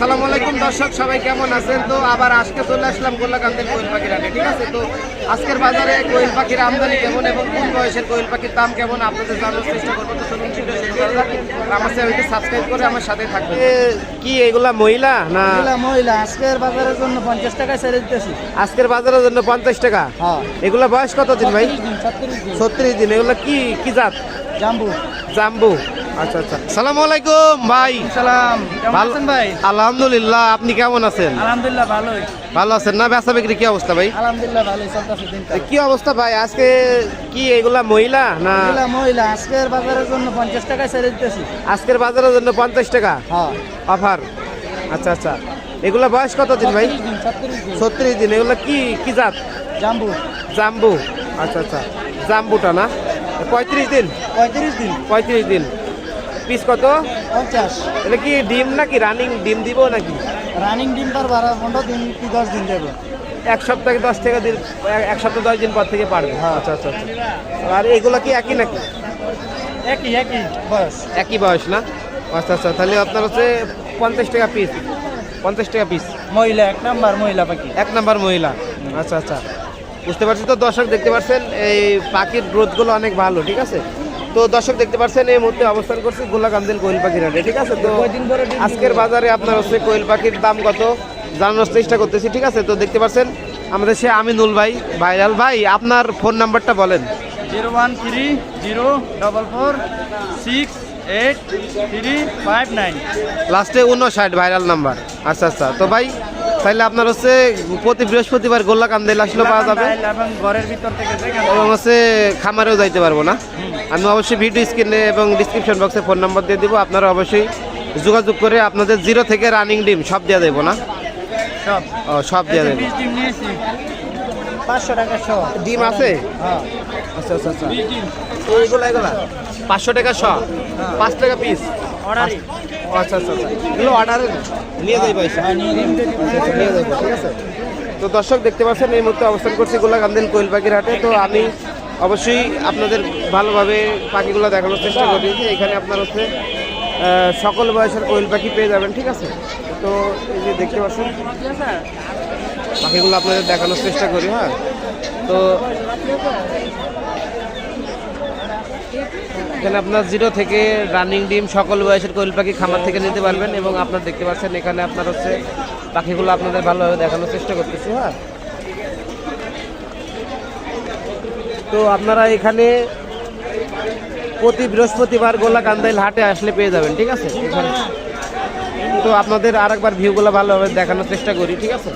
আসসালামু আলাইকুম দর্শক সবাই কেমন আছেন? তো আবার আজকে চলে আসলাম গোল্লাকান্তের কোয়েল পাখির হাটে ঠিক আছে? তো আজকের বাজারে কোয়েল পাখির আমদানি কেমন এবং কোন বয়সের কোয়েল পাখির দাম কেমন আপনাদের জানার চেষ্টা করব। তো চলুন ভিডিও শুরু করা যাক। আর আমার চ্যানেলটি সাবস্ক্রাইব করে আমার সাথে থাকবে কি এগুলা মহিলা না? মহিলা মহিলা আজকের বাজারের জন্য পঞ্চাশ টাকা ছেড়ে দিতেছি। আজকের বাজারের জন্য পঞ্চাশ টাকা? হ্যাঁ। এগুলা বয়স কত দিন ভাই ছত্রিশ দিন এগুলা কি কি জাত? জাম্বু। জাম্বু। আচ্ছা আচ্ছা। সালামু আলাইকুম ভাই। সালাম ভালো আছেন ভাই? আলহামদুলিল্লাহ আপনি কেমন আছেন? আলহামদুলিল্লাহ ভালোই। ভালো আছেন না? বেচা বিক্রি কি অবস্থা ভাই? আলহামদুলিল্লাহ ভালোই চলতেছে দিনটা কি অবস্থা ভাই? আজকে কি এগুলা মহিলা না মহিলা মহিলা আজকের বাজারের জন্য পঞ্চাশ টাকায় ছেড়ে দিতেছি। আজকের বাজারের জন্য পঞ্চাশ টাকা? হ্যাঁ। অফার? আচ্ছা আচ্ছা। এগুলা বয়স কত দিন ভাই? ছত্রিশ দিন ছত্রিশ দিন। ছত্রিশ দিন। এগুলা কি কি জাত? জাম্বু। জাম্বু। আচ্ছা আচ্ছা। জাম্বুটা না? পঁয়ত্রিশ দিন? পঁয়ত্রিশ দিন। পঁয়ত্রিশ দিন। পিস কত? পঞ্চাশ। এটা কি ডিম নাকি রানিং ডিম দিব নাকি? রানিং ডিম তার বারো পনেরো দিন কি দশ দিন দেবে। এক সপ্তাহে দশ থেকে দিন এক- সপ্তাহ দশ দিন পর থেকে পারবে। আচ্ছা আচ্ছা আচ্ছা। আর এগুলা কি একই নাকি? একই একই বয়স। একই বয়স না? আচ্ছা আচ্ছা তাহলে আপনার হচ্ছে পঞ্চাশ টাকা পিস পঞ্চাশ টাকা পিস মহিলা এক নাম্বার মহিলা পাখি। এক নাম্বার মহিলা। আচ্ছা আচ্ছা। বুঝতে পারছি তো দর্শক দেখতে পাচ্ছেন এই পাখির গ্রোথগুলো অনেক ভালো ঠিক আছে? তো দর্শক দেখতে পাচ্ছেন এই মুহূর্তে অবস্থান করছি গোলাকান্দিল কোয়েল পাখির হাটে ঠিক আছে? তো আজকের বাজারে আপনার হচ্ছে কোয়েল পাখির দাম কত জানানোর চেষ্টা করতেছি ঠিক আছে? তো দেখতে পাচ্ছেন আমাদের সে আমিনুল ভাই ভাইরাল ভাই আপনার ফোন নাম্বারটা বলেন। Zero one three zero double four six eight three five nine. লাস্টে উনষাট ভাইরাল নাম্বার। আচ্ছা আচ্ছা। তো ভাই তাহলে আপনার হচ্ছে প্রতি বৃহস্পতিবার গোল্লা কান্দেল আসলে পাওয়া যাবে। এবং ঘরের ভিতর থেকে এবং হচ্ছে খামারেও যাইতে পারব না। আমি অবশ্যই ভিডিও স্ক্রিনে এবং ডিসক্রিপশন বক্সে ফোন নাম্বার দিয়ে দিব। আপনারা অবশ্যই যোগাযোগ করে আপনাদের জিরো থেকে রানিং ডিম সব দেওয়া দেবো না? সব। ও সব দিয়ে দেবো। পাঁচশো টাকা ডিম আছে? হ্যাঁ। আচ্ছা আচ্ছা আচ্ছা। এইগুলা এগুলা পাঁচশো টাকা শ? পাঁচ টাকা পিস আচ্ছা আচ্ছা আচ্ছা। এগুলো নিয়ে যাই পয়সা নিয়ে যাব ঠিক আছে। তো দর্শক দেখতে পাচ্ছেন এই মুহূর্তে অবস্থান করছি গোলাকান্দিল কোয়েল পাখির হাটে। তো আমি অবশ্যই আপনাদের ভালোভাবে পাখিগুলো দেখানোর চেষ্টা করি যে এখানে আপনার হচ্ছে সকল বয়সের কোয়েল পাখি পেয়ে যাবেন ঠিক আছে? তো এই যে দেখতে পাচ্ছেন পাখিগুলো আপনাদের দেখানোর চেষ্টা করি হ্যাঁ। তো এখানে আপনার জিরো থেকে রানিং ডিম সকল বয়সের কোয়েল পাখি খামার থেকে নিতে পারবেন এবং আপনার দেখতে পাচ্ছেন এখানে আপনার হচ্ছে পাখিগুলো আপনাদের ভালোভাবে দেখানোর চেষ্টা করতেছি হ্যাঁ। তো আপনারা এখানে প্রতি বৃহস্পতিবার গোলা কান্দাইল হাটে আসলে পেয়ে যাবেন, ঠিক আছে? এখানে। তো আপনাদের আরেকবার ভিউগুলো ভালোভাবে দেখানোর চেষ্টা করি, ঠিক আছে?